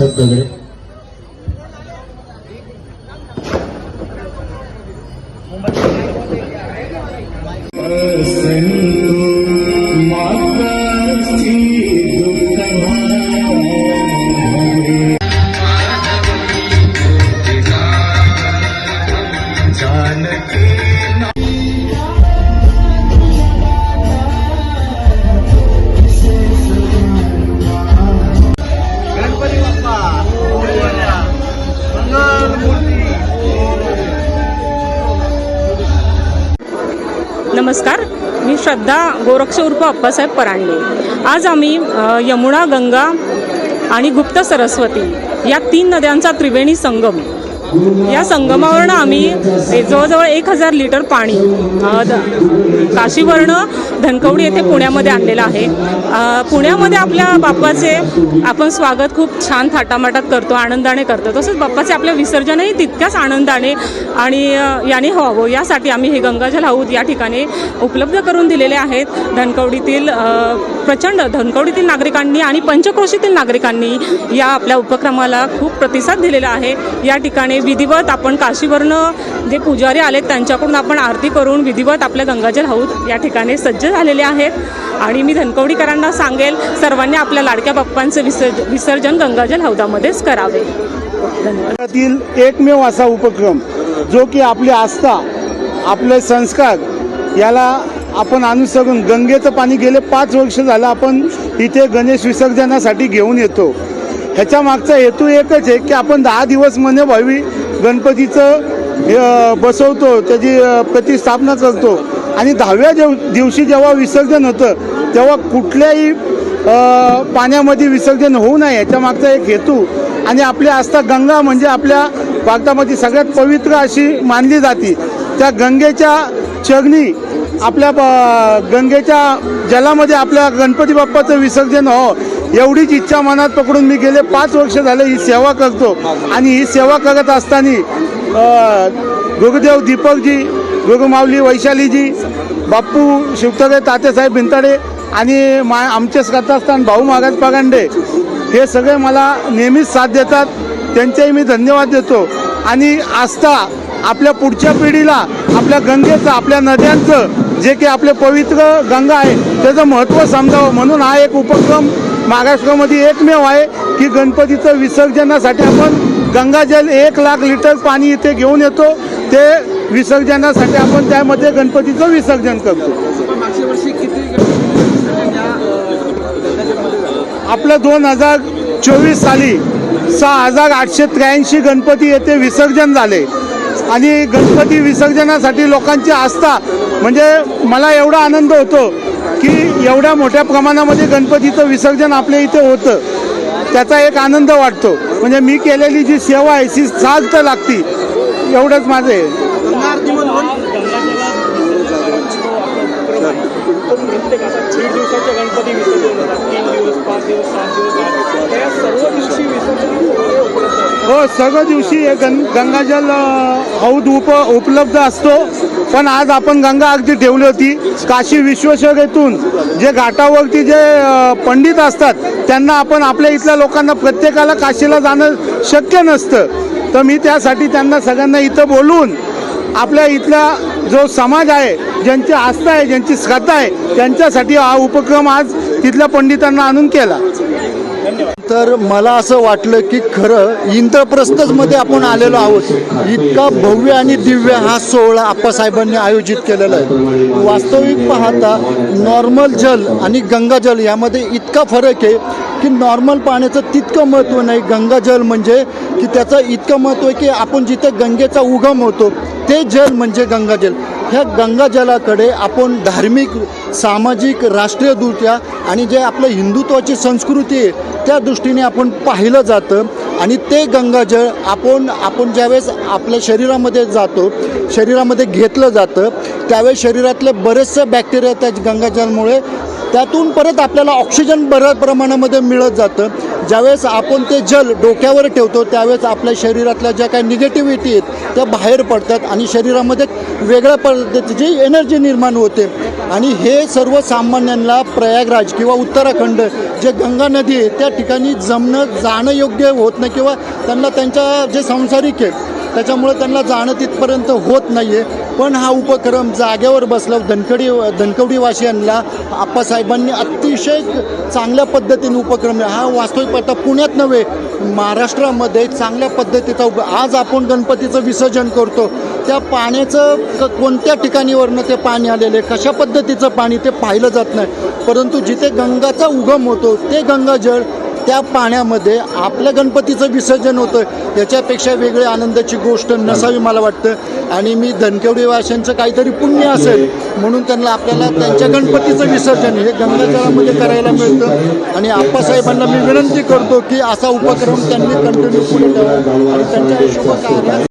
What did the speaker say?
ಶಬ್ದಗಳು Yes. नमस्कार. मी श्रद्धा गोरक्ष उर्फ अप्पासाहेब परांडे. आज आम्ही यमुना गंगा आणि गुप्त सरस्वती या तीन नद्यांचा त्रिवेणी संगम या संगमावरनं आम्ही जवळजवळ एक हजार लिटर पाणी काशीवरनं धनकवडी येथे पुण्यामध्ये आणलेलं आहे. पुण्यामध्ये आपल्या बाप्पाचे आपण स्वागत खूप छान थाटामाटात करतो आनंदाने करतो. तसंच बाप्पाचे आपलं विसर्जनही तितक्याच आनंदाने आणि याने व्हावं. यासाठी आम्ही हे गंगाजल हौद या ठिकाणी उपलब्ध करून दिलेले आहेत. धनकवडीतील प्रचंड धनकवडीतील नागरिकांनी आणि पंचक्रोशीतील नागरिकांनी या आपल्या उपक्रमाला खूप प्रतिसाद दिलेला आहे. या ठिकाणी विधिवत आपण काशीवरनं जे पुजारी आलेत त्यांच्याकडून आपण आरती करून विधिवत आपल्या गंगाजल हौद या ठिकाणी सज्ज झालेले आहेत. आणि मी धनकवडीकरांना सांगेल सर्वांनी आपल्या लाडक्या बाप्पांचं विसर्ज विसर्जन गंगाजल हौदामध्येच करावे. धन्यवाद. एकमेव असा उपक्रम जो की आपली आस्था आपले संस्कार याला आपण अनुसरून गंगेचं पाणी गेले पाच वर्ष झालं आपण इथे गणेश विसर्जनासाठी घेऊन येतो. ह्याच्या मागचा हेतू एकच आहे की आपण दहा दिवस मने व्हावी गणपतीचं बसवतो त्याची प्रतिस्थापना करतो. आणि दहाव्या जेव दिवशी जेव्हा विसर्जन होतं तेव्हा कुठल्याही पाण्यामध्ये विसर्जन होऊ नये याच्या मागचा एक हेतू. आणि आपली आस्था गंगा म्हणजे आपल्या भारतामध्ये सगळ्यात पवित्र अशी मानली जाते. त्या गंगेच्या चरणी आपल्या गंगेच्या जलामध्ये आपल्या गणपती बाप्पाचं विसर्जन हो एवढीच इच्छा मनात पकडून मी गेले. पाच वर्ष झाले ही सेवा करतो. आणि ही सेवा करत असताना गुरुदेव दीपकजी गुरुमावली वैशालीजी बाप्पू शिवतरे तातेसाहेब भिंताडे आणि मा आमचे श्रद्धास्थान भाऊ महाराज पागांडे हे सगळे मला नेहमीच साथ देतात. त्यांचेही मी धन्यवाद देतो. आणि आस्था आपल्या पुढच्या पिढीला आपल्या गंगेचं आपल्या नद्यांचं जे की आपले पवित्र गंगा आहे त्याचं महत्त्व समजावं. म्हणून हा एक उपक्रम महाराष्ट्रामध्ये एकमेव आहे की गणपतीचं विसर्जनासाठी आपण गंगाजल एक लाख लिटर पाणी इथे घेऊन येतो. ते विसर्जनासाठी आपण त्यामध्ये गणपतीचं विसर्जन करतो. आपलं दोन हजार चोवीस साली सहा हजार आठशे त्र्याऐंशी गणपती येथे विसर्जन झाले. आणि गणपती विसर्जनासाठी लोकांची आस्था म्हणजे मला एवढा आनंद होतो की एवढ्या मोठ्या प्रमाणामध्ये गणपतीचं विसर्जन आपल्या इथे होतं. त्याचा एक आनंद वाटतो. म्हणजे मी केलेली जी सेवा आहे ती साज तर लागती. एवढंच माझे गणपती विसर्जन होतात तीन दिवस पाच दिवस सात दिवस त्या सर्व दिवशी विसर्जन सगळ्या सर्व दिवशी गं गंगाजल औद हौद उप उपलब्ध असतो. पण आज आपण गंगा अगदी ठेवली होती. काशी विश्वेश्वरेतून जे घाटावरती जे पंडित असतात त्यांना आपण आपल्या इथल्या लोकांना प्रत्येकाला काशीला जाणं शक्य नसतं. तर मी त्यासाठी त्यांना सगळ्यांना इथं बोलून आपल्या इथला जो समाज आहे ज्यांची आस्था आहे ज्यांची श्रद्धा आहे त्यांच्यासाठी हा उपक्रम आज तिथल्या पंडितांना आणून केला. तर मला असं वाटलं की खरं इंद्रप्रस्थच मध्ये आपण आलेलो आहोत इतका भव्य आणि दिव्य हा सोहळा आप्पासाहेबांनी आयोजित केलेला आहे. वास्तविक पाहता नॉर्मल जल आणि गंगाजल यामध्ये इतका फरक आहे की नॉर्मल पाण्याचं तितकं महत्त्व नाही. गंगाजल म्हणजे की त्याचं इतकं महत्त्व आहे की आपण जिथे गंगेचा उगम होतो ते जल म्हणजे गंगाजल ह्या गंगाजलाकडे आपण धार्मिक सामाजिक राष्ट्रीयदृष्ट्या आणि जे आपलं हिंदुत्वाची संस्कृती आहे त्या दृष्टीने आपण पाहिलं जातं. आणि ते गंगाजळ आपण आपण ज्यावेळेस आपल्या शरीरामध्ये जातो शरीरामध्ये घेतलं जातं त्यावेळेस शरीरातले बरेचसे बॅक्टेरिया त्या गंगाजलमुळे त्यातून परत आपल्याला ऑक्सिजन बऱ्या प्रमाणामध्ये मिळत जातं. ज्यावेळेस आपण ते जल डोक्यावर ठेवतो त्यावेळेस आपल्या शरीरातल्या ज्या काही निगेटिव्हिटी आहेत त्या बाहेर पडतात आणि शरीरामध्ये वेगळ्या पद्धतीची एनर्जी निर्माण होते. आणि हे सर्वसामान्यांना प्रयागराज किंवा उत्तराखंड जे गंगा नदी आहे त्या ठिकाणी जमणं जाणं योग्य होत नाही किंवा त्यांना त्यांच्या जे सांसारिक आहे त्याच्यामुळे त्यांना जाणं तिथपर्यंत होत नाही आहे पण हा उपक्रम जागेवर बसला धनकडी धनकवडीवासियांना आप्पासाहेबांनी अतिशय चांगल्या पद्धतीने उपक्रम हा वास्तविक आता पुण्यात नव्हे महाराष्ट्रामध्ये चांगल्या पद्धतीचा उप आज आपण गणपतीचं विसर्जन करतो. त्या पाण्याचं क- कोणत्या ठिकाणीवरनं ते पाणी आलेलं आहे कशा पद्धतीचं पाणी ते पाहिलं जात नाही. परंतु जिथे गंगाचा उगम होतो ते गंगाजळ त्या पाण्यामध्ये आपल्या गणपतीचं विसर्जन होतं याच्यापेक्षा वेगळी आनंदाची गोष्ट नसावी मला वाटतं. आणि मी धनकेवडी वाशांचं काहीतरी पुण्य असेल म्हणून त्यांना आपल्याला त्यांच्या गणपतीचं विसर्जन हे गंगाजळामध्ये करायला मिळतं. आणि आप्पासाहेबांना मी विनंती करतो की असा उपक्रम त्यांनी कंटिन्यू पुढे आणि त्यांच्या शुभ